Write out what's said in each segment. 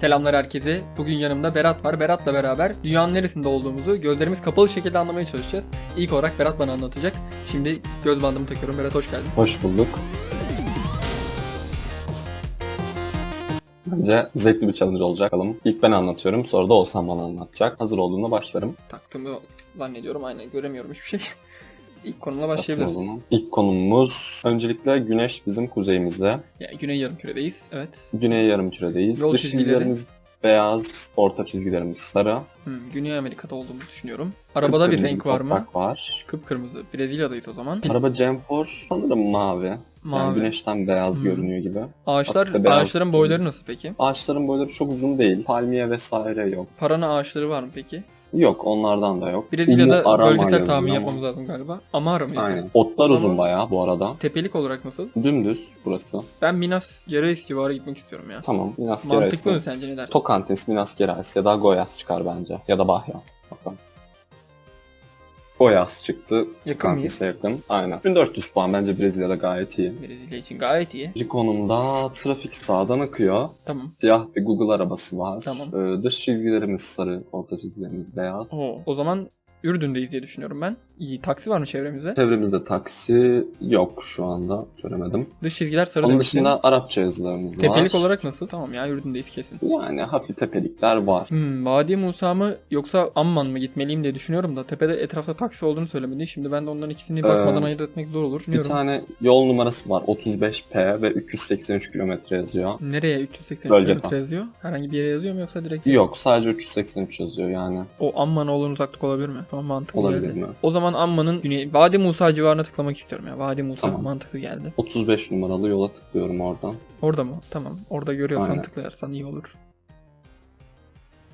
Selamlar herkese. Bugün yanımda Berat var. Berat'la beraber dünyanın neresinde olduğumuzu gözlerimiz kapalı şekilde anlamaya çalışacağız. İlk olarak Berat bana anlatacak. Şimdi göz bandımı takıyorum. Berat hoş geldin. Hoş bulduk. Bence zevkli bir challenge olacak. Bakalım. İlk ben anlatıyorum, sonra da Oğuzhan bana anlatacak. Hazır olduğunda başlarım. Taktığımı zannediyorum. Aynen göremiyorum hiçbir şey. İlk konumla O başlayabiliriz. zaman. İlk konumuz öncelikle güneş bizim kuzeyimizde. Yani güney yarımküredeyiz. Evet. Güney yarımküredeyiz. Yol Dış çizgileri. çizgilerimiz beyaz, orta çizgilerimiz sarı. Hmm, Güney Amerika'da olduğumuzu düşünüyorum. Arabada bir renk var mı? var. Kıpkırmızı. Brezilya'dayız o zaman. Araba Gemfor sanırım mavi. Mavi. Yani güneşten beyaz Hmm. görünüyor gibi. Ağaçlar, beyaz. ağaçların boyları nasıl peki? Ağaçların boyları çok uzun değil. Palmiye vesaire yok. Parana ağaçları var mı peki? Yok onlardan da yok. Brezilya'da Umu Arama bölgesel tahmin ama. yapmamız lazım galiba. Amara mı? Aynen. Otlar uzun bayağı bu arada. Tepelik olarak nasıl? Dümdüz burası. Ben Minas Gerais civarı gitmek istiyorum ya. Tamam. Minas Mantıklı mı Gerais. sence ne dersin? Tocantins, Minas Gerais ya da Goiás çıkar bence. Ya da Bahya. Goiás çıktı. Yakın mıyız? Tocantins'e yakın. Aynen. 1400 puan bence Brezilya'da gayet iyi. Brezilya için gayet iyi. İkinci konumda trafik sağdan akıyor. Tamam. Siyah bir Google arabası var. Tamam. Ee, dış çizgilerimiz sarı, orta çizgilerimiz beyaz. Oo. O zaman Ürdün'deyiz diye düşünüyorum ben. İyi. Taksi var mı çevremizde? Çevremizde taksi yok şu anda. Göremedim. Dış çizgiler sarı Onun demiştin. dışında Arapça yazılarımız var. Tepelik olarak nasıl? Tamam ya Ürdün'deyiz kesin. Yani hafif tepelikler var. Hmm, Vadi Musa mı yoksa Amman mı gitmeliyim diye düşünüyorum da tepede etrafta taksi olduğunu söylemedi. Şimdi ben de onların ikisini bakmadan Ee, ayırt etmek zor olur. Bir tane yol numarası var. 35P ve 383 kilometre yazıyor. Nereye 383 Bölge kilometre yazıyor? Herhangi bir yere yazıyor mu yoksa direkt? Yok sadece 383 yazıyor yani. O Amman'a olan uzaklık olabilir mi? Tamam mantıklı Olabilir geldi. mi? O zaman Amman'ın güney Vadi Musa civarına tıklamak istiyorum ya. Vadi Musa Tamam. mantıklı geldi. 35 numaralı yola tıklıyorum oradan. Orada mı? Tamam. Orada görüyorsan Aynen. tıklarsan iyi olur.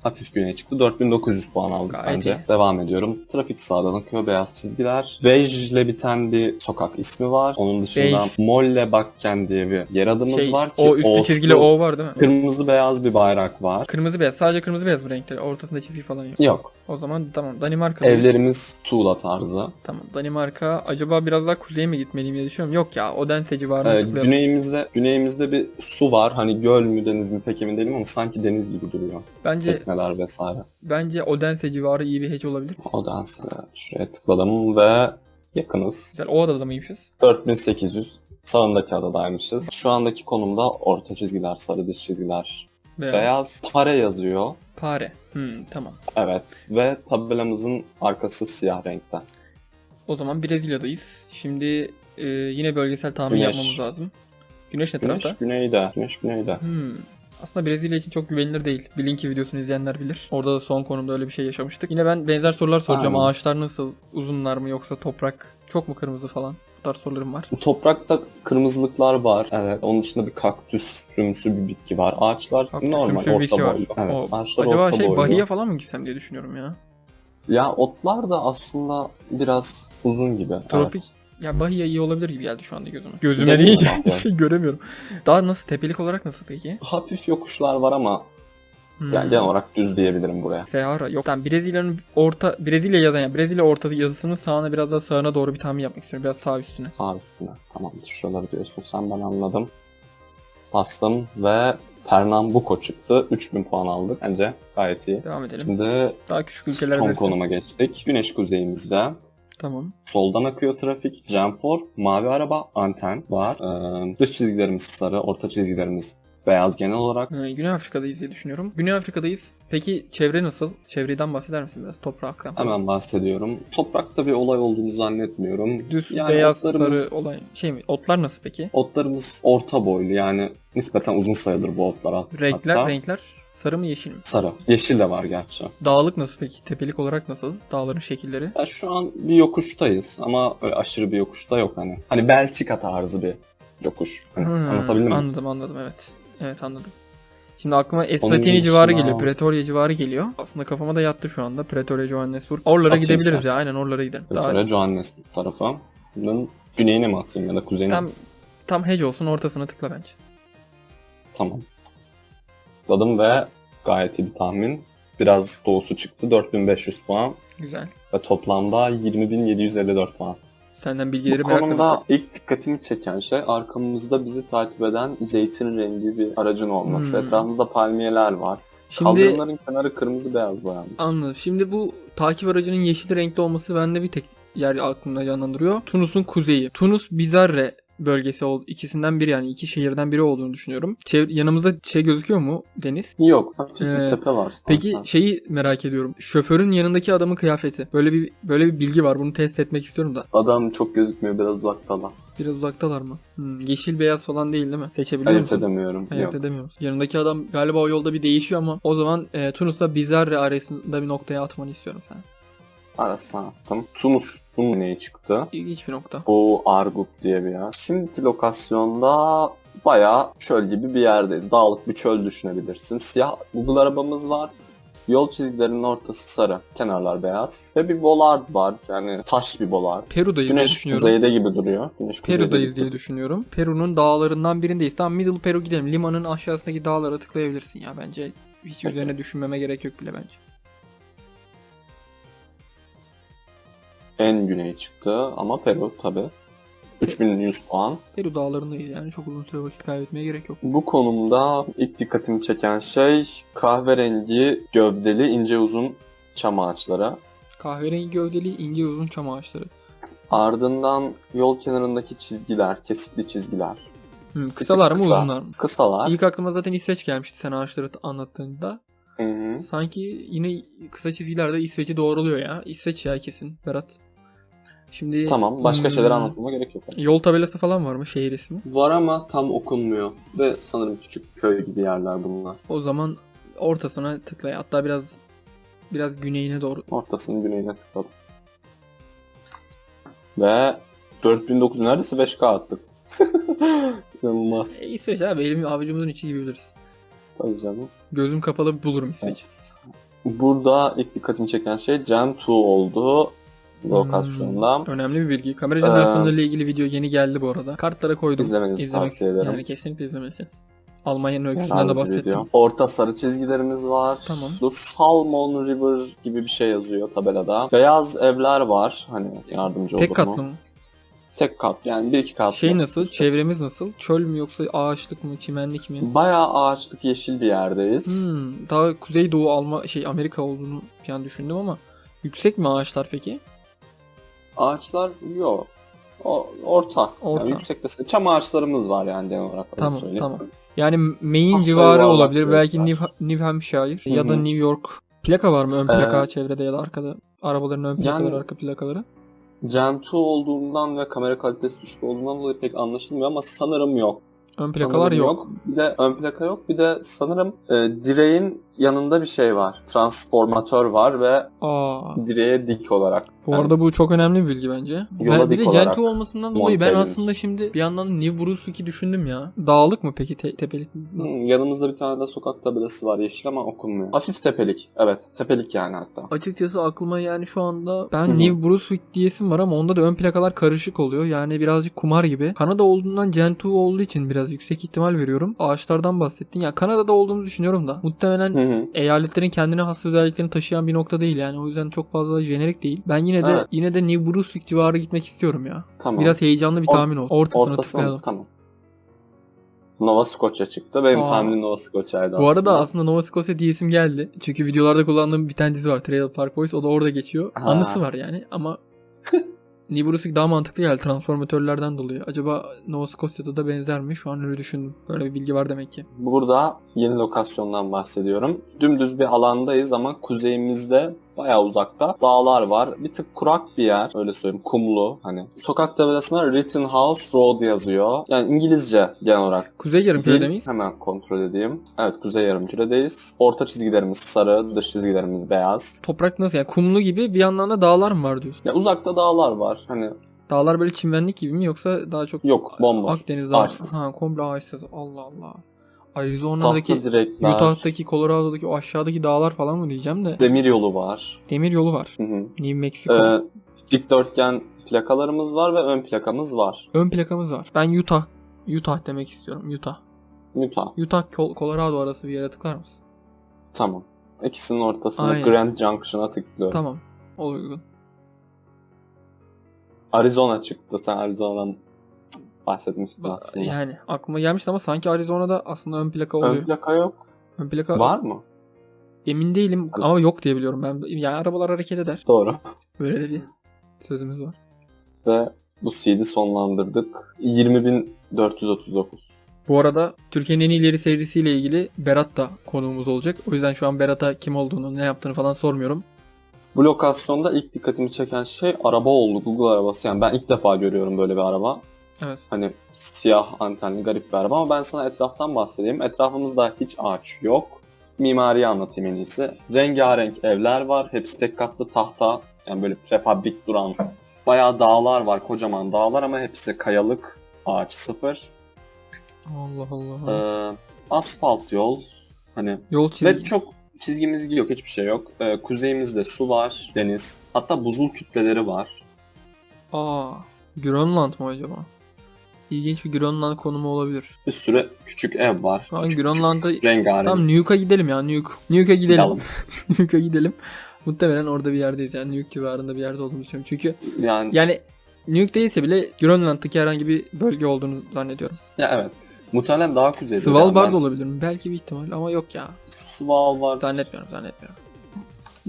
Hafif güneye çıktı. 4900 puan aldık Gayet bence. iyi. Devam ediyorum. Trafik sağdan akıyor. Beyaz çizgiler. Vej ile biten bir sokak ismi var. Onun dışında Vej. Molle Bakken diye bir yer adımız Şey, var ki o üstte Oğuzlu- çizgili O var değil mi? Kırmızı beyaz bir bayrak var. Kırmızı beyaz. Sadece kırmızı beyaz mı renkleri? Ortasında çizgi falan yok. Yok. O zaman tamam. Danimarka'dayız. Evlerimiz tuğla tarzı. Tamam. Danimarka. Acaba biraz daha kuzeye mi gitmeliyim diye düşünüyorum. Yok ya. Odense civarına Ee, tıklayalım. güneyimizde güneyimizde bir su var. Hani göl mü deniz mi pek emin değilim ama sanki deniz gibi duruyor. Bence Tekneler vesaire. bence Odense civarı iyi bir hedge olabilir. O da aslında şuraya tıkladım ve yakınız. Güzel. O adada mıymışız? 4800. Sağındaki adadaymışız. Şu andaki konumda orta çizgiler, sarı dış çizgiler. Beyaz. Beyaz pare yazıyor. Pare. Hmm, tamam. Evet. Ve tabelamızın arkası siyah renkte. O zaman Brezilya'dayız. Şimdi e, yine bölgesel tahmin Güneş. yapmamız lazım. Güneş ne Güneş tarafta? güneyde. Güneş güneyde. Hmm. Aslında Brezilya için çok güvenilir değil. Blink'i videosunu izleyenler bilir. Orada da son konumda öyle bir şey yaşamıştık. Yine ben benzer sorular soracağım. Aynen. Ağaçlar nasıl? Uzunlar mı yoksa toprak? Çok mu kırmızı falan? Bu tarz sorularım var. Toprakta kırmızılıklar var. Evet. Onun dışında bir kaktüsümsü bir bitki var. Ağaçlar Kaktüsümsü normal bir orta boylu. Evet. O- Ağaçlar Acaba orta şey boylu. Bahia falan mı gitsem diye düşünüyorum ya. Ya otlar da aslında biraz uzun gibi. Tropik Evet. Ya Bahia iyi olabilir gibi geldi şu anda gözüme. Gözüme ya, hiçbir şey göremiyorum. Daha nasıl tepelik olarak nasıl peki? Hafif yokuşlar var ama Hmm. yani genel olarak düz diyebilirim buraya. Sahara yok. Tamam Brezilya'nın orta Brezilya yazan yani Brezilya ortası yazısının sağına biraz daha sağına doğru bir tahmin yapmak istiyorum. Biraz sağ üstüne. Sağ üstüne. Tamamdır. Şuraları diyorsun sen ben anladım. Bastım ve Pernambuco çıktı. 3000 puan aldık. Bence gayet iyi. Devam edelim. Şimdi Daha küçük ülkeler son konuma geçtik. Güneş kuzeyimizde. Tamam. Soldan akıyor trafik. Jamfor, mavi araba, anten var. Ee, dış çizgilerimiz sarı, orta çizgilerimiz beyaz genel olarak. Ee, Güney Afrika'dayız diye düşünüyorum. Güney Afrika'dayız. Peki çevre nasıl? Çevreden bahseder misin biraz? Topraktan. Hemen bahsediyorum. Toprakta bir olay olduğunu zannetmiyorum. Düz Yani beyaz otlarımız- sarı olay. Şey mi? Otlar nasıl peki? Otlarımız orta boylu yani nispeten uzun sayılır bu otlar. Renkler, hatta. renkler sarı mı yeşil mi? Sarı. Yeşil de var gerçi. Dağlık nasıl peki? Tepelik olarak nasıl? Dağların şekilleri. Ya şu an bir yokuştayız ama öyle aşırı bir yokuşta yok hani. Hani Belçika tarzı bir yokuş. Hani Hmm, anlatabildim mi? Anladım anladım evet. Evet anladım. Şimdi aklıma Onun Eswatini civarı geliyor. Pretoria civarı geliyor. Aslında kafama da yattı şu anda. Pretoria, Johannesburg. Oralara Atayım gidebiliriz sen. ya. Aynen oralara gidelim. Daha Böyle Johannesburg tarafı. Bunun güneyine mi atayım ya da kuzeyine tam tam hedge olsun ortasına tıkla bence. Tamam. Tıkladım ve gayet iyi bir tahmin. Biraz doğusu çıktı. 4500 puan Güzel. ve toplamda 20.754 puan. Senden bilgileri Bu bekliyorum. ilk dikkatimi çeken şey arkamızda bizi takip eden zeytin rengi bir aracın olması. Hmm. Etrafımızda palmiyeler var. Şimdi Kaldırımların kenarı kırmızı beyaz boyanmış. anladım. Şimdi bu takip aracının yeşil renkli olması bende bir tek yer aklımda canlandırıyor. Tunus'un kuzeyi. Tunus Bizarre bölgesi oldu. İkisinden biri yani iki şehirden biri olduğunu düşünüyorum. Çev- yanımızda şey gözüküyor mu Deniz? Yok, hafif Ee, tepe var. Peki zaten. şeyi merak ediyorum. Şoförün yanındaki adamın kıyafeti. Böyle bir böyle bir bilgi var. Bunu test etmek istiyorum da. Adam çok gözükmüyor, biraz uzaktalar. Biraz uzaktalar mı? Hmm, yeşil beyaz falan değil değil mi? Seçebiliyor Ayırt musun? edemiyorum. Ayırt Yok. edemiyoruz. Yanındaki adam galiba o yolda bir değişiyor ama o zaman e, Tunus'la Bizarre arasında bir noktaya atmanı istiyorum sen. Arasına attım. Tunus'un neyi çıktı? İlginç bir nokta. Bu Argut diye bir yer. Şimdiki lokasyonda bayağı çöl gibi bir yerdeyiz. Dağlık bir çöl düşünebilirsin. Siyah Google arabamız var. Yol çizgilerinin ortası sarı, kenarlar beyaz. Ve bir bolard var. Yani taş bir bolard. Peru'dayız diye Güneş düşünüyorum. kuzeyde gibi duruyor. Güneş Peru'dayız diye düşünüyorum. Peru'nun dağlarından birindeyiz. Tamam Middle Peru gidelim. Limanın aşağısındaki dağlara tıklayabilirsin ya bence. Hiç üzerine düşünmeme gerek yok bile bence. En güney çıktı ama Peru tabi. 3100 puan. Peru dağlarındayız yani çok uzun süre vakit kaybetmeye gerek yok. Bu konumda ilk dikkatimi çeken şey kahverengi gövdeli ince uzun çam ağaçları. Kahverengi gövdeli ince uzun çam ağaçları. Ardından yol kenarındaki çizgiler, kesikli çizgiler. Hmm, kısalar mı kısa. uzunlar mı? Kısalar. İlk aklıma zaten İsveç gelmişti sen ağaçları anlattığında. Hı hı. Sanki yine kısa çizgilerde İsveç'i doğruluyor ya. İsveç ya kesin Berat. Şimdi Tamam, başka hmm, şeyler anlatmama gerek yok. Yol tabelası falan var mı şehir ismi? Var ama tam okunmuyor. Ve sanırım küçük köy gibi yerler bunlar. O zaman ortasına tıkla. Hatta biraz biraz güneyine doğru. Ortasının güneyine tıkladım. Ve 4900 neredeyse 5K attık. İnanılmaz. E, İsveç abi elim avucumuzun içi gibi biliriz. Tabii canım. Gözüm kapalı bulurum İsveç. Evet. Burada ilk dikkatimi çeken şey Gen 2 oldu lokasyonda. Hmm, önemli bir bilgi. Kamera Ee, jenerasyonları ile ilgili video yeni geldi bu arada. Kartlara koydum. İzlemenizi İzlemek- tavsiye ederim. Yani kesinlikle izlemelisiniz. Almanya'nın öyküsünden Güzel de bahsettim. video. Orta sarı çizgilerimiz var. Tamam. Bu Salmon River gibi bir şey yazıyor tabelada. Beyaz evler var. Hani yardımcı Tek katlı mı? Tek kat yani bir iki katlı. Şey nasıl? Çevremiz nasıl? Çöl mü yoksa ağaçlık mı? Çimenlik mi? Bayağı ağaçlık yeşil bir yerdeyiz. Hmm, daha Kuzeydoğu Alma şey Amerika olduğunu falan düşündüm ama yüksek mi ağaçlar peki? Ağaçlar yok. O, orta. Orta. Yani yüksek de çam ağaçlarımız var yani genel olarak. Tamam, söyleyeyim. tamam. Yani Maine civarı olabilir. Belki. New, New Hampshire Hı ya da. New York. Plaka var mı ön plaka Ee, çevrede ya da arkada? Arabaların ön plakaları, yani- arka plakaları. 2 olduğundan ve kamera kalitesi düşük olduğundan dolayı pek anlaşılmıyor ama sanırım yok. Ön plakalar Sanırım yok. Bir de ön plaka yok. Bir de sanırım e, direğin yanında bir şey var. Transformatör var ve Aa, direğe dik olarak. bu Yani arada bu çok önemli bir bilgi bence. Yola Ben, bir dik de olarak Gentoo olmasından dolayı ben edilmiş. aslında şimdi bir yandan New Brunswick'i düşündüm ya. Dağlık mı peki te- tepelik mi? Nasıl? Hmm, yanımızda bir tane de sokak tabelası var yeşil ama okunmuyor. Hafif tepelik. Evet tepelik yani hatta. Açıkçası aklıma yani şu anda ben Hı hı. New Brunswick diyesim var ama onda da ön plakalar karışık oluyor. Yani birazcık kumar gibi. Kanada olduğundan Gentoo olduğu için biraz yüksek ihtimal veriyorum. Ağaçlardan bahsettin. Ya Kanada'da olduğumuzu düşünüyorum da. Muhtemelen Hı hı. eyaletlerin kendine has özelliklerini taşıyan bir nokta değil yani. O yüzden çok fazla jenerik değil. Ben yine de Evet. yine de New Brunswick civarı gitmek istiyorum ya. Tamam. Biraz heyecanlı bir tahmin olsun. Ortasına Ortasına tıklayalım. tamam. Nova Scotia çıktı. Benim Aa. tahminim Nova Scotia'ydı Bu arada aslında. aslında Nova Scotia diyesim geldi. Çünkü videolarda kullandığım bir tane dizi var. Trailer Park Boys. O da orada geçiyor. Ha. Anısı var yani ama New daha mantıklı geldi transformatörlerden dolayı. Acaba Nova Scotia'da da benzer mi? Şu an öyle düşündüm. Böyle bir bilgi var demek ki. Burada yeni lokasyondan bahsediyorum. Dümdüz bir alandayız ama kuzeyimizde bayağı uzakta dağlar var. Bir tık kurak bir yer öyle söyleyeyim kumlu hani. Sokak tabelasına Rittenhouse Road yazıyor. Yani İngilizce genel olarak. Kuzey yarımkürede miyiz? Hemen kontrol edeyim. Evet kuzey yarımküredeyiz. Orta çizgilerimiz sarı, dış çizgilerimiz beyaz. Toprak nasıl yani kumlu gibi bir yandan da dağlar mı var diyorsun? Ya uzakta dağlar var. Hani Dağlar böyle çimenlik gibi mi yoksa daha çok yok bomboş. Akdeniz'de Ağaçsız. Ha komple ağaçsız. Allah Allah. Tatlı Arizona'daki direkler. Utah'taki, Colorado'daki o aşağıdaki dağlar falan mı diyeceğim de. Demir yolu var. Demir yolu var. Hı hı. New Mexico. Ee, dikdörtgen plakalarımız var ve ön plakamız var. Ön plakamız var. Ben Utah Utah demek istiyorum. Utah. Utah. Utah Col- Colorado arası bir yere tıklar mısın? Tamam. İkisinin ortasına Aynen. Grand Junction'a tıklıyorum. Tamam. O uygun. Arizona çıktı. Sen Arizona'dan bahsetmiştin Ba- aslında. Yani aklıma gelmişti ama sanki Arizona'da aslında ön plaka oluyor. Ön plaka yok. Ön plaka Var mı? emin değilim ama yok diye biliyorum ben. Yani arabalar hareket eder. Doğru. Böyle de bir sözümüz var. Ve bu seed'i sonlandırdık. 20.439. Bu arada Türkiye'nin en iyileri serisiyle ilgili Berat da konuğumuz olacak. O yüzden şu an Berat'a kim olduğunu, ne yaptığını falan sormuyorum. Bu lokasyonda ilk dikkatimi çeken şey araba oldu. Google arabası. Yani ben ilk defa görüyorum böyle bir araba. Evet. Hani siyah antenli garip bir araba ama ben sana etraftan bahsedeyim. Etrafımızda hiç ağaç yok. Mimariyi anlatayım en iyisi. Rengarenk evler var. Hepsi tek katlı tahta. Yani böyle prefabrik duran. Bayağı dağlar var. Kocaman dağlar ama hepsi kayalık. Ağaç sıfır. Allah Allah. Ee, asfalt yol. Hani Yol çizgi. ve çok çizgimiz yok. Hiçbir şey yok. Ee, kuzeyimizde su var. Deniz. Hatta buzul kütleleri var. Aa, Grönland mı acaba? İlginç bir Grönland konumu olabilir. Bir sürü küçük ev var. Şu an Küçük Grönland'a küçük rengarenk. Tam Nuke'a gidelim ya Nuke. Nuke'a gidelim. Gidelim. Nuke'a gidelim. Muhtemelen orada bir yerdeyiz yani Nuke civarında bir yerde olduğunu düşünüyorum. Çünkü Yani yani Nuke değilse bile Grönland'daki herhangi bir bölge olduğunu zannediyorum. ya evet. Muhtemelen daha kuzeyde. Svalbard Yani ben olabilir mi? Belki bir ihtimal ama yok ya. Svalbard Zannetmiyorum zannetmiyorum.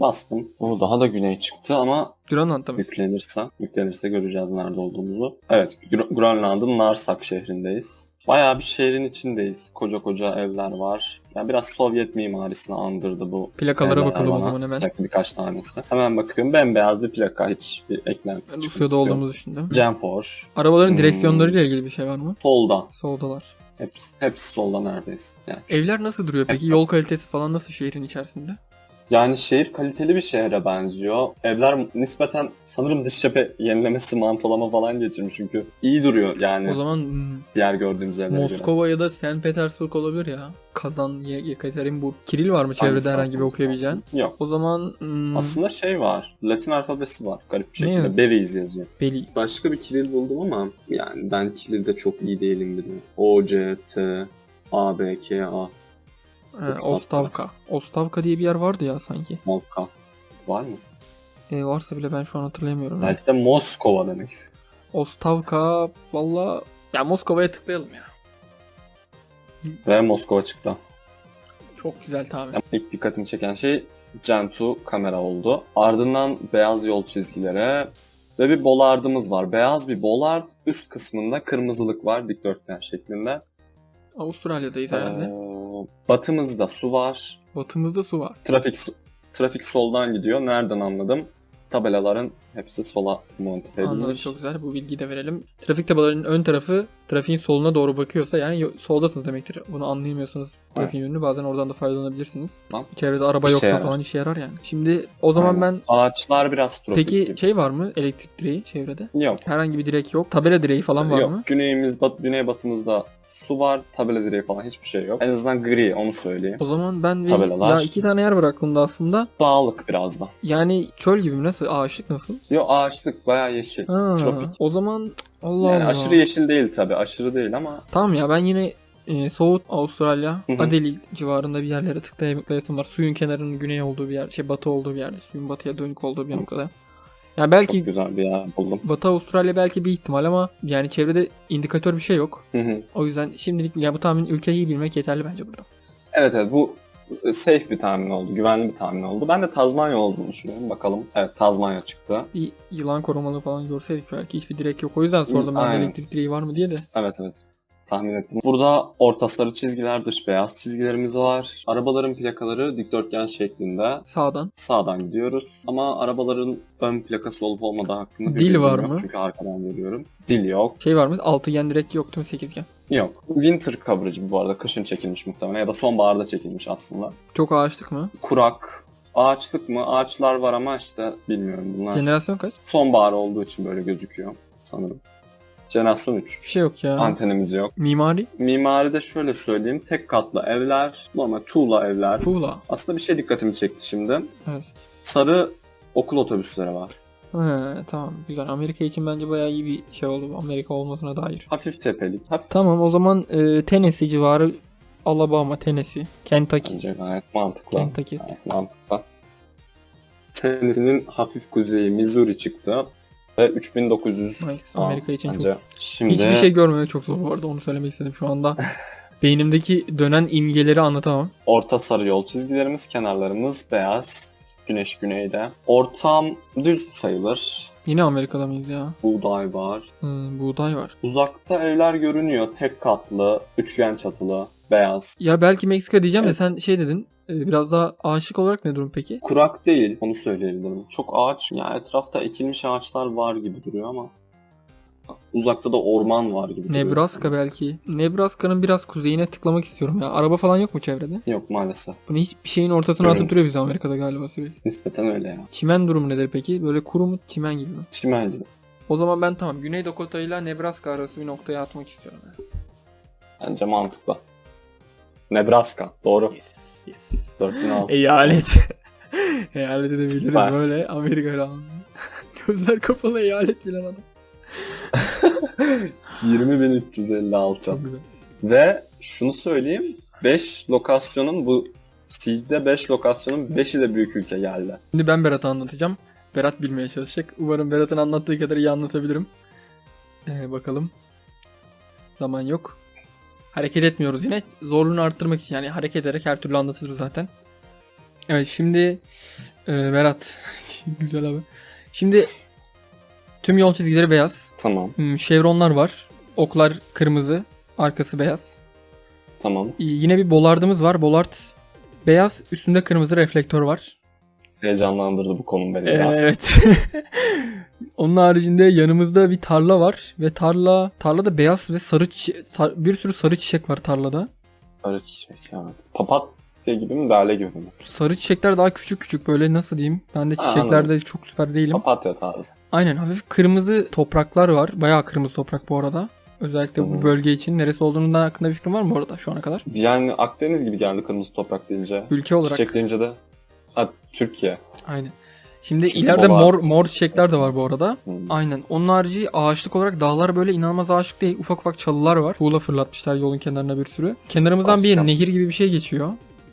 Bastım. O daha da güney çıktı ama Grönland'da mı? yüklenirse, yüklenirse göreceğiz nerede olduğumuzu. Evet, Gr- Grönland'ın Narsak şehrindeyiz. Bayağı bir şehrin içindeyiz. Koca koca evler var. Yani biraz Sovyet mimarisini andırdı bu. Plakalara evler bakalım o bana. zaman hemen. Birkaç tanesi. Hemen bakıyorum. Bembeyaz bir plaka. Hiç bir eklentisi Rusya'da çıkıntısı yok. olduğumuzu düşündüm. Genfor. Arabaların Hmm. direksiyonlarıyla ilgili bir şey var mı? Soldan. Soldalar. Hepsi, hepsi solda neredeyse. Yani Evler nasıl duruyor peki? Hepsi. Yol kalitesi falan nasıl şehrin içerisinde? Yani şehir kaliteli bir şehre benziyor. Evler nispeten sanırım dış cephe yenilemesi, mantolama falan geçirmiş çünkü iyi duruyor yani O zaman diğer gördüğümüz evlere göre. Moskova ya da St. Petersburg olabilir ya. Kazan, Ye- Yekaterinburg. Kiril var mı çevrede Hangisi herhangi bir okuyabileceğin? Yok. O zaman hmm, Aslında şey var. Latin alfabesi var garip bir şekilde. Belize yazıyor. Beli. Başka bir Kiril buldum ama yani ben Kiril'de çok iyi değilim dedim. O, C, T, A, B, K, A, He, Yok, Ostavka. Ostavka diye bir yer vardı ya sanki. Moskovka. Var mı? E, varsa bile ben şu an hatırlayamıyorum. Belki de Moskova demek. Ostavka valla ya Moskova'ya tıklayalım ya. Ve Moskova çıktı. Çok güzel tahmin. Ama İlk dikkatimi çeken şey Gentoo kamera oldu. Ardından beyaz yol çizgileri ve bir bolardımız var. Beyaz bir bolard, üst kısmında kırmızılık var dikdörtgen şeklinde. Avustralya'dayız herhalde. Ee, batımızda su var. Batımızda su var. Trafik trafik soldan gidiyor. Nereden anladım? Tabelaların hepsi sola monte Anladım edilmiş. çok güzel. Bu bilgiyi de verelim. Trafik tabelalarının ön tarafı trafiğin soluna doğru bakıyorsa yani soldasınız demektir. Bunu anlayamıyorsanız trafiğin yönünü bazen oradan da faydalanabilirsiniz. Tamam. Çevrede araba İşe yoksa yarar. falan işe yarar yani. Şimdi o zaman Aynen. ben Ağaçlar biraz tropik peki gibi. şey var mı? Elektrik direği çevrede. Yok. Herhangi bir direk yok. Tabela direği falan var yok. mı? Güneyimiz, bat, güneybatımızda su var. Tabela direği falan hiçbir şey yok. En azından gri onu söyleyeyim. O zaman ben bir, Tabelalar. ya iki tane yer var aklımda aslında. Dağlık biraz da. Yani çöl gibi mi? Nasıl? Ağaçlık nasıl? Yok ağaçlık bayağı yeşil. Ha, Tropik. o zaman Allah Yani Allah. aşırı yeşil değil tabi. Aşırı değil ama Tamam ya ben yine e, Soğut Avustralya, Hı civarında bir yerlere tıklayasım var. Suyun kenarının güney olduğu bir yer, şey batı olduğu bir yerde, suyun batıya dönük olduğu bir noktada. Ya belki çok güzel bir yer buldum. Batı Avustralya belki bir ihtimal ama yani çevrede indikatör bir şey yok. Hı hı. O yüzden şimdilik ya bu tahmin ülkeyi bilmek yeterli bence burada. evet evet bu safe bir tahmin oldu. Güvenli bir tahmin oldu. Ben de Tazmanya olduğunu düşünüyorum. Bakalım. Evet Tazmanya çıktı. Bir yılan korumalı falan görseydik belki hiçbir direk yok. O yüzden sordum ben Aynen. elektrik direği var mı diye de. Evet evet. Tahmin ettim. Burada orta sarı çizgiler, dış beyaz çizgilerimiz var. Arabaların plakaları dikdörtgen şeklinde. Sağdan. Sağdan gidiyoruz. Ama arabaların ön plakası olup olmadığı hakkında bir Dil bilgim var yok. mı? Çünkü arkadan görüyorum. Dil yok. Şey var mı? Altıgen direk yok mi? Sekizgen. Yok. Winter coverage bu arada. Kışın çekilmiş muhtemelen ya da sonbaharda çekilmiş aslında. Çok ağaçlık mı? Kurak. Ağaçlık mı? Ağaçlar var ama işte bilmiyorum bunlar. Jenerasyon kaç? Sonbahar olduğu için böyle gözüküyor sanırım. Jenerasyon 3. Bir şey yok ya. Antenimiz yok. Mimari. Mimaride şöyle söyleyeyim. Tek katlı evler, normal tuğla evler. Tuğla. Aslında bir şey dikkatimi çekti şimdi. Evet. Sarı okul otobüsleri var. He, tamam güzel. Amerika için bence bayağı iyi bir şey oldu. Amerika olmasına dair. Hafif tepelik. Hafif Tamam o zaman e, Tennessee civarı Alabama, Tennessee, Kentucky. bence gayet mantıklı. Kentucky. Gayet mantıklı. Tennessee'nin hafif kuzeyi Missouri çıktı. ve 3900 Nice. Amerika için çok- bence. Şimdi Hiçbir şey görmemek çok zor bu arada onu söylemek istedim şu anda. Beynimdeki dönen imgeleri anlatamam. orta sarı yol çizgilerimiz, kenarlarımız beyaz. Güneş güneyde. Ortam düz sayılır. Yine Amerika'da mıyız ya? Buğday var. Hmm, buğday var. Uzakta evler görünüyor. Tek katlı, üçgen çatılı, beyaz. Ya belki Meksika diyeceğim de Evet. sen şey dedin. e, Biraz daha aşık olarak ne durum peki? Kurak değil, onu söyleyebilirim. Çok ağaç, ya etrafta ekilmiş ağaçlar var gibi duruyor ama uzakta da orman var gibi. Nebraska belki. Nebraska'nın biraz kuzeyine tıklamak istiyorum ya. Araba falan yok mu çevrede? Yok maalesef. Bunu hiçbir şeyin ortasına atıp duruyor bize Amerika'da galiba sürekli. Nispeten öyle ya. Çimen durumu nedir peki? Böyle kuru mu çimen gibi mi? Çimen gibi. O zaman ben tamam Güney Dakota ile Nebraska arası bir noktaya atmak istiyorum. Yani. Bence mantıklı. Nebraska. Doğru. Yes, yes. 4600. Eyalet. eyalet edebiliriz Süper. böyle Amerika. Gözler kapalı eyalet bilen adam. 20356. Çok güzel. Ve şunu söyleyeyim. 5 lokasyonun bu Seed'de 5 lokasyonun 5'i de büyük ülke geldi. Şimdi ben Berat'a anlatacağım. Berat bilmeye çalışacak. Umarım Berat'ın anlattığı kadar iyi anlatabilirim. Ee, bakalım. Zaman yok. Hareket etmiyoruz yine. Zorluğunu arttırmak için. Yani hareket ederek her türlü anlatırız zaten. Evet şimdi e, Berat. Güzel abi. Şimdi tüm yol çizgileri beyaz. Tamam. Hmm, Şevronlar var. Oklar kırmızı. Arkası beyaz. Tamam. Ee, Yine bir bolardımız var. Bolard beyaz. Üstünde kırmızı reflektör var. Heyecanlandırdı bu konu beni biraz. Evet. Onun haricinde yanımızda bir tarla var ve tarla tarlada beyaz ve sarı çiçe- sar- bir sürü sarı çiçek var tarlada. Sarı çiçek evet. Papatya gibi mi lale gibi mi? Sarı çiçekler daha küçük küçük böyle nasıl diyeyim? Ben de Ha, çiçeklerde çok süper değilim. Papatya tarzı. Aynen hafif kırmızı topraklar var. Bayağı kırmızı toprak bu arada. Özellikle Hı bu hı. bölge için neresi olduğundan hakkında bir fikrin var mı bu arada şu ana kadar? Yani Akdeniz gibi geldi kırmızı toprak deyince. Ülke olarak. Çiçek deyince de ha, Türkiye. Aynen. Şimdi Çünkü ileride baba- mor mor çiçekler de var bu arada. Hmm. Aynen. Onun harici ağaçlık olarak dağlar böyle inanılmaz ağaçlık değil. Ufak ufak çalılar var. Tuğla fırlatmışlar yolun kenarına bir sürü. Kenarımızdan bir Başka? nehir gibi bir şey geçiyor.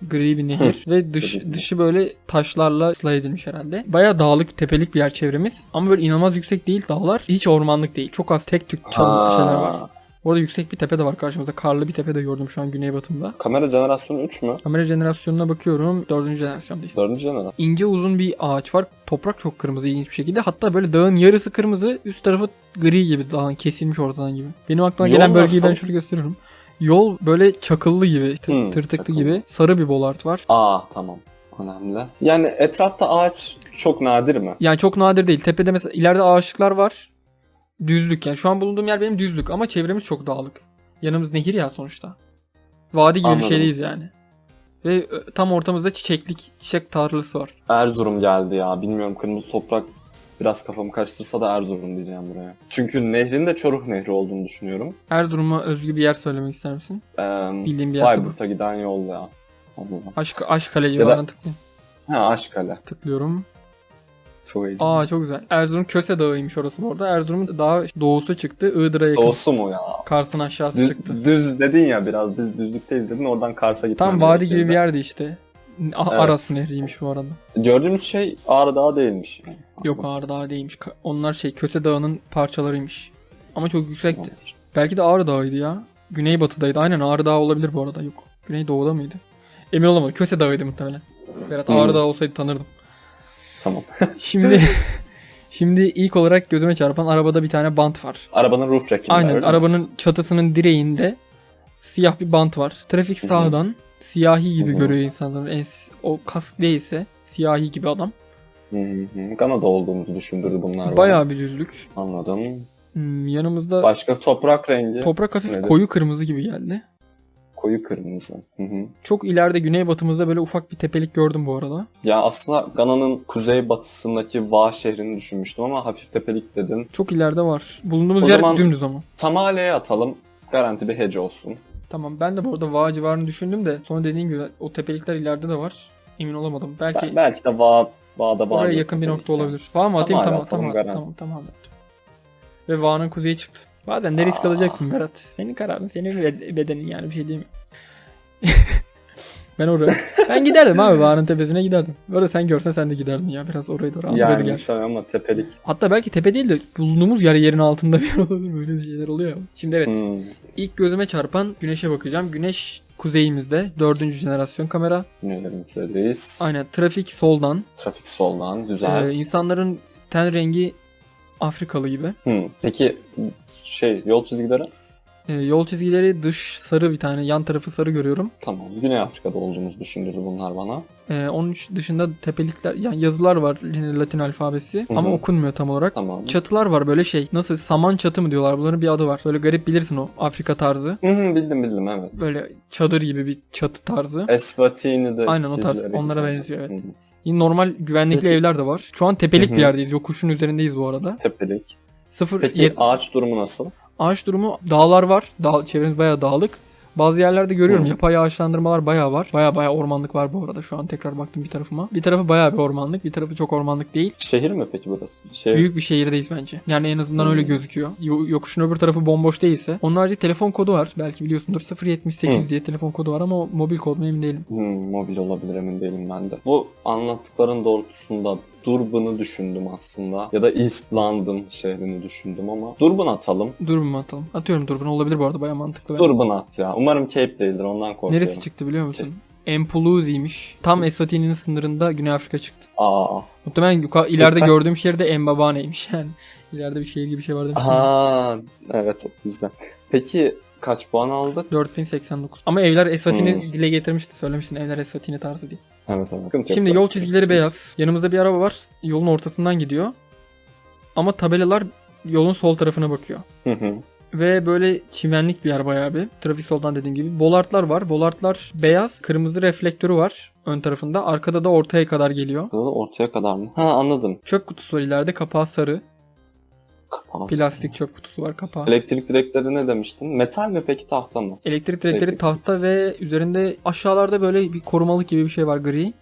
Gri bir nehir ve dış dışı böyle taşlarla ıslah edilmiş herhalde. Baya dağlık, tepelik bir yer çevremiz. Ama böyle inanılmaz yüksek değil dağlar. Hiç ormanlık değil. Çok az tek tük çalı şeyler var. Orada yüksek bir tepe de var karşımızda. Karlı bir tepe de gördüm şu an güneybatımda. Kamera jenerasyonu 3 mü? Kamera jenerasyonuna bakıyorum. Dördüncü jenerasyondayız. 4. jenerasyon. İnce uzun bir ağaç var. Toprak çok kırmızı ilginç bir şekilde. Hatta böyle dağın yarısı kırmızı, üst tarafı gri gibi dağın kesilmiş ortadan gibi. Benim aklıma Yol gelen bölgeyi ben nasıl? şöyle gösteriyorum. Yol böyle çakıllı gibi, tı- Hmm, tırtıklı çakıllı. gibi. Sarı bir bolart var. Aa tamam. Önemli. Yani etrafta ağaç çok nadir mi? Yani çok nadir değil. Tepede mesela ileride ağaçlıklar var. Düzlük yani. Şu an bulunduğum yer benim düzlük ama çevremiz çok dağlık. Yanımız nehir ya sonuçta. Vadi gibi Anladım. bir şeydeyiz yani. Ve e, tam ortamızda çiçeklik, çiçek tarlası var. Erzurum geldi ya. Bilmiyorum kırmızı toprak biraz kafamı karıştırsa da Erzurum diyeceğim buraya. Çünkü nehrin de Çoruh Nehri olduğunu düşünüyorum. Erzurum'a özgü bir yer söylemek ister misin? Ee, Bildiğim bir yer. Bayburt'a giden yol ya. Allah. Aşk, aşk kale da- civarına tıklayayım. Ha Aşkale. Tıklıyorum. Çok heyecanlı. Aa çok güzel. Erzurum Köse Dağı'ymış orası bu arada. Erzurum'un daha doğusu çıktı. Iğdır'a yakın. Doğusu mu ya? Kars'ın aşağısı Düz, çıktı. düz dedin ya biraz biz düzlükteyiz dedin oradan Kars'a gitmem Tam vadi gibi bir yerdi işte. Evet. Aras Nehri'ymiş bu arada. Gördüğümüz şey Ağrı Dağı değilmiş. Yani. Yok Ağrı Dağı değilmiş. Ka- Onlar şey Köse Dağı'nın parçalarıymış. Ama çok yüksekti. Tamamdır. Belki de Ağrı Dağı'ydı ya. Güneybatıdaydı. Aynen Ağrı Dağı olabilir bu arada. Yok. Güneydoğuda mıydı? Emin olamadım. Köse Dağı'ydı muhtemelen. Berat Hmm. Ağrı Dağı olsaydı tanırdım. Tamam. Şimdi Şimdi ilk olarak gözüme çarpan arabada bir tane bant var. Arabanın roof rack'inde Aynen öyle mi? arabanın çatısının direğinde siyah bir bant var. Trafik Hı hı. sağdan siyahi gibi Hı hı. görüyor insanların. En, o kask değilse siyahi gibi adam. Hı hı. Gana'da olduğumuzu düşündürdü bunlar. bana. Bayağı bir düzlük. Anladım. Hmm, yanımızda Başka toprak rengi. toprak hafif Nedir? koyu kırmızı gibi geldi. Koyu kırmızı. Hı hı. Çok ileride güneybatımızda böyle ufak bir tepelik gördüm bu arada. Ya aslında Gana'nın kuzey batısındaki Va şehrini düşünmüştüm ama hafif tepelik dedin. Çok ileride var. Bulunduğumuz O yer dümdüz ama. Tamale'ye atalım. Garanti bir hece olsun. Tamam ben de bu arada Vağ civarını düşündüm de sonra dediğim gibi o tepelikler ileride de var. Emin olamadım. Belki Bel- belki de Va, Va'da oraya vardır yakın bir nokta olabilir. Vağ mı atayım? Tamam, Tamam tamam tamam tamam. Ve Vağ'ın kuzeyi çıktı. Bazen de risk Aa. alacaksın Berat. Senin kararın, senin be- bedenin yani bir şey diyeyim. Ben oraya. Ben giderdim abi Bağrı'nın tepesine giderdim. Orada sen görsen sen de giderdin ya. Biraz oraya doğru andırıyordu Yani gerçi. tabii ama tepelik. Hatta belki tepe değil de bulunduğumuz yer yerin altında bir yer olabilir. Böyle şeyler oluyor ya. Şimdi evet. Hmm. İlk gözüme çarpan güneşe bakacağım. Güneş kuzeyimizde. Dördüncü jenerasyon kamera. Güneylerin köledeyiz. Aynen trafik soldan. Trafik soldan. Güzel. Ee, insanların ten rengi Afrikalı gibi. Hmm. Peki şey yol çizgileri? Ee, yol çizgileri dış sarı bir tane. Yan tarafı sarı görüyorum. Tamam. Güney Afrika'da olduğumuzu düşündürdü bunlar bana. Ee, onun dışında tepelikler yani yazılar var Latin alfabesi Hı hı. ama okunmuyor tam olarak. Tamam. Çatılar var böyle şey. Nasıl saman çatı mı diyorlar? Bunların bir adı var. Böyle garip bilirsin o Afrika tarzı. Hı hı, bildim bildim evet. Böyle çadır gibi bir çatı tarzı. Eswatini'de. Aynen o tarz. Onlara benziyor, evet. Yine normal güvenlikli Peki. evler de var. Şu an tepelik Hı hı. bir yerdeyiz. Yokuşun üzerindeyiz bu arada. Tepelik. Sıfır Peki yet- ağaç durumu nasıl? Ağaç durumu dağlar var. Dağ, çevremiz bayağı dağlık. Bazı yerlerde görüyorum yapay ağaçlandırmalar bayağı var. Bayağı bayağı ormanlık var bu arada. Şu an tekrar baktım bir tarafıma. Bir tarafı bayağı bir ormanlık, bir tarafı çok ormanlık değil. Şehir mi peki burası? Şehir. Büyük bir şehirdeyiz bence. Yani en azından Hmm. öyle gözüküyor. Yo- yokuşun öbür tarafı bomboş değilse. Onun harici telefon kodu var. Belki biliyorsundur. 078 Hmm. diye telefon kodu var ama mobil kod mu emin değilim. Hmm, mobil olabilir emin değilim ben de. Bu anlattıkların doğrultusunda Durban'ı düşündüm aslında. Ya da East London şehrini düşündüm ama. Durban atalım. Durbin mu atalım? Atıyorum Durbin olabilir bu arada bayağı mantıklı. bence. Durban at ya. Umarım Cape değildir ondan korkuyorum. Neresi çıktı biliyor musun? Empuluzi'ymiş. Tam Eswatini'nin sınırında Güney Afrika çıktı. Aa. Muhtemelen yuka- ileride Kaç- gördüğüm şehir de Mbabane'ymiş yani. İleride bir şehir gibi bir şey var demiştim. Aha. Evet güzel. Peki kaç puan aldık? 4089. Ama evler Eswatini Hmm. dile getirmişti. Söylemiştin evler Eswatini tarzı diye. Evet evet. Sıkıntı yok. Şimdi yol çizgileri beyaz. Yanımızda bir araba var. Yolun ortasından gidiyor. Ama tabelalar yolun sol tarafına bakıyor. Hı hı. Ve böyle çimenlik bir yer bayağı bir. Trafik soldan dediğim gibi. Bolartlar var. Bolartlar beyaz. Kırmızı reflektörü var ön tarafında. Arkada da ortaya kadar geliyor. Burada da ortaya kadar mı? Ha anladım. Çöp kutusu var ileride. Kapağı sarı. Kapalı. Plastik çöp kutusu var kapağı. Elektrik direkleri ne demiştin? Metal mi peki tahta mı? Elektrik direkleri Elektrik. tahta ve üzerinde aşağılarda böyle bir korumalık gibi bir şey var gri.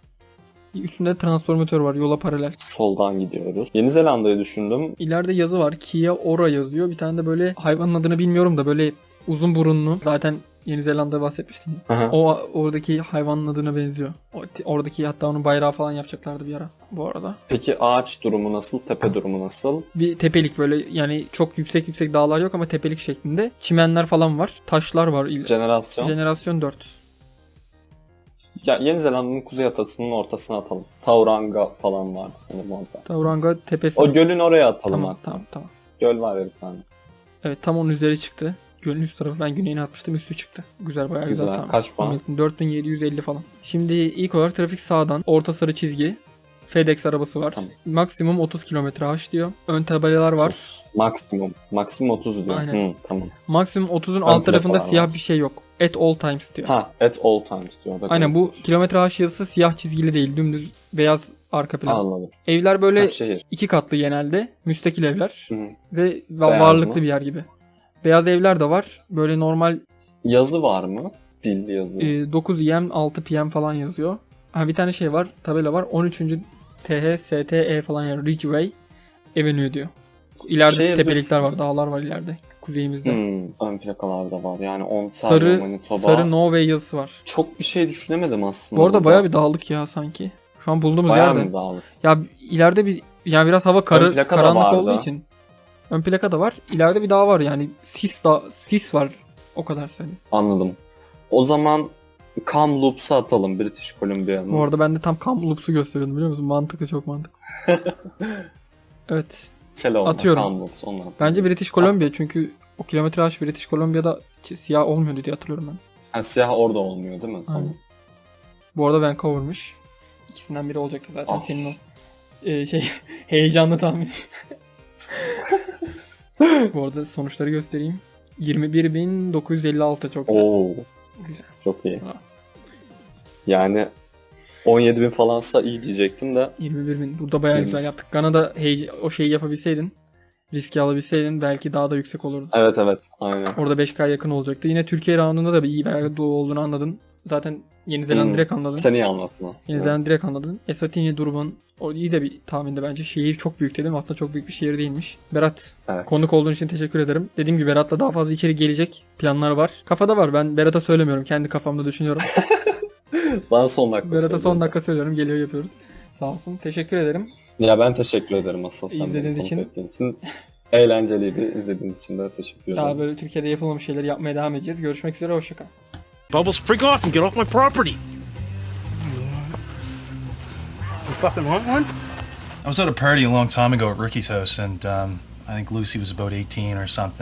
Üstünde transformatör var yola paralel. Soldan gidiyoruz. Yeni Zelanda'yı düşündüm. İleride yazı var. Kia Ora yazıyor. Bir tane de böyle hayvanın adını bilmiyorum da böyle uzun burunlu. Zaten Yeni Zelanda'da bahsetmiştim. Aha. O oradaki hayvanın adına benziyor. O, oradaki hatta onun bayrağı falan yapacaklardı bir ara bu arada. Peki ağaç durumu nasıl? Tepe durumu nasıl? Bir tepelik böyle yani çok yüksek yüksek dağlar yok ama tepelik şeklinde. Çimenler falan var. Taşlar var. Jenerasyon. Jenerasyon 4. ya Yeni Zelanda'nın kuzey atasının ortasına atalım. Tauranga falan vardı sanırım orada. Tauranga tepesi. O gölün oraya atalım tamam, hatta. tamam tamam. Göl var ya bir tane. Evet tam onun üzeri çıktı. Gölün üst tarafı ben güneyine atmıştım üstü çıktı. Güzel bayağı güzel, Güzel. tamam. Kaç puan? Hamilton 4750 falan. Şimdi ilk olarak trafik sağdan orta sarı çizgi. FedEx arabası var. Tamam. Maksimum 30 kilometre H diyor. Ön tabelalar var. Maksimum. Maksimum 30 diyor. Aynen. Hı, tamam. Maksimum 30'un Ön alt tarafında siyah var. bir şey yok. At all times diyor. Ha, at all times diyor. Da Aynen bu kilometre H yazısı siyah çizgili değil. Dümdüz beyaz arka plan. Anladım. Evler böyle Ha, şehir. iki katlı genelde. Müstakil evler. Hı. Ve Beyaz varlıklı mı? bir yer gibi. Beyaz evler de var. Böyle normal Yazı var mı? Dilli yazı. e, 9 EM 6 PM falan yazıyor. Ha, bir tane şey var. Tabela var. 13. TH STE falan yani Ridgeway Avenue diyor. İleride Şehir tepelikler dışı- var. Dağlar var ileride. Kuzeyimizde. Hmm, ön plakalarda var. Yani Ontario, Sarı Manitoba. sarı No Way yazısı var. Çok bir şey düşünemedim aslında. Bu arada burada. bayağı bir dağlık ya sanki. Şu an bulduğumuz Bayağı yerde. mı dağılık? Ya ileride bir yani biraz hava karı, karanlık vardı. olduğu için. Ön plaka da var. İleride bir dağ var yani. Sis da sis var. O kadar söyleyeyim. Anladım. O zaman Kamloops'u atalım British Columbia'nın. Bu arada ben de tam Kamloops'u gösteriyordum biliyor musun? Mantıklı çok mantıklı. evet. Keloğlan, atıyorum. Kamloops onlar. Bence British Columbia çünkü o kilometre aş British Columbia'da siyah olmuyordu diye hatırlıyorum ben. Ha, siyah orada olmuyor değil mi? Tamam. Aynen. Bu arada Vancouver'mış. İkisinden biri olacaktı zaten Ah. senin o e, şey heyecanlı tahmin. Bu arada sonuçları göstereyim. 21.956 çok güzel. Oo, Güzel. çok iyi. Ha. Yani 17 bin falansa iyi diyecektim de 21.000. Burada bayağı Yirmi. güzel yaptık. Gana'da heye- o şeyi yapabilseydin, riski alabilseydin belki daha da yüksek olurdu. evet evet aynen. Orada 5K yakın olacaktı. Yine Türkiye roundunda da bir iyi bir doğu olduğunu anladın. Zaten Yeni Zelanda Hmm. direkt anladın. Sen iyi anlattın aslında. Yeni Zelanda direkt anladın. Eswatini Durban o iyi de bir tahmindi bence. Şehir çok büyük dedim. Aslında çok büyük bir şehir değilmiş. Berat Evet. konuk olduğun için teşekkür ederim. Dediğim gibi Berat'la daha fazla içeri gelecek planlar var. Kafada var. Ben Berat'a söylemiyorum. Kendi kafamda düşünüyorum. Bana son dakika Berat'a son dakika söylüyorum. Geliyor yapıyoruz. Sağ olsun. Teşekkür ederim. Ya ben teşekkür ederim asıl sen İzlediğiniz için. için. Eğlenceliydi. İzlediğiniz için de teşekkür ederim. Daha böyle Türkiye'de yapılmamış şeyleri yapmaya devam edeceğiz. Görüşmek üzere. Hoşçakal. Bubbles, freak off and get off my property. You fucking want one? I was at a party a long time ago at Ricky's house, and um, I think Lucy was about 18 or something.